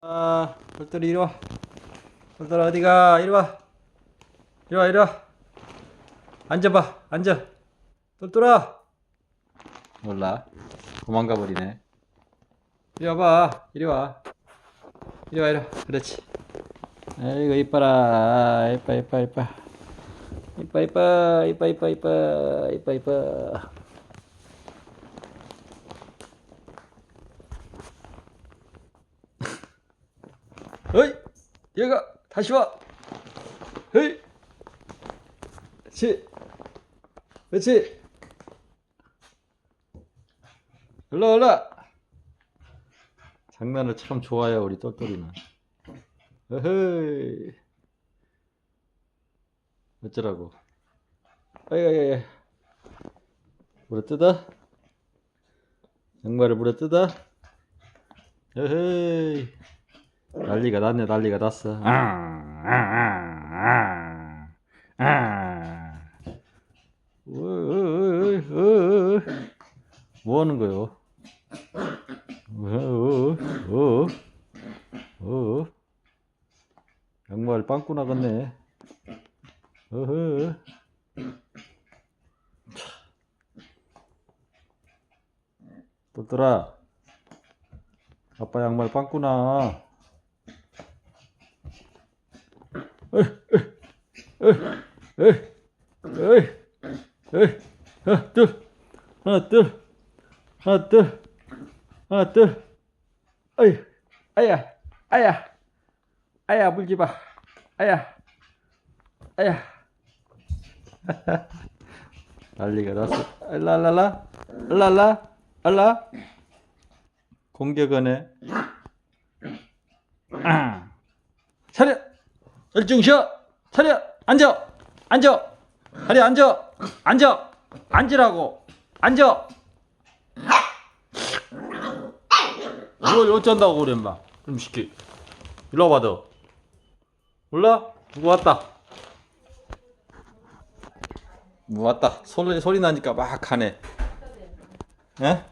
아, 돌돌이 이리 와. 돌돌아 어디 가? 이리 와. 이리 와, 이리 와. 앉아봐, 앉아. 돌돌아. 몰라. 도망가 버리네. 이리 와봐. 이리 와. 이리 와, 이리 와. 그렇지. 아이고 이뻐라. 이뻐, 이뻐, 이뻐. 이뻐, 이뻐, 이뻐, 이뻐, 이뻐, 이뻐, 이뻐. 어이, 얘가 다시 와. 어이, 그렇지, 그렇지. 올라 올라. 장난을 참 좋아해요 우리 똘똘이는. 어허이. 어쩌라고. 아이아이. 물어 뜯어. 양말을 물어 뜯어. 어허이. 난리가 났네 난리가 났어 아, 아, 아, 아, 아. 어이. 뭐 하는 거요? 어, 어, 어, 어. 양말 빵꾸 나갔네. 어허. 또더라 아빠 양말 빵꾸 나. 에이, 에이, 에이, 하나, 둘, 하나, 둘, 하나, 둘, 하나, 둘, 어이, 아야, 아야, 아야, 물지 마, 아야, 아야. 난리가 났어. 알라라라, 알라라, 알라. 공격하네. 열중 쉬어! 차려! 앉아! 앉아! 다리 앉아! 앉아! 앉으라고! 앉아! 뭘 어쩐다고 그래 인마 그럼 시키 일로 와봐 너 몰라? 누구 왔다 누구 왔다 소리, 소리 나니까 막 가네 에?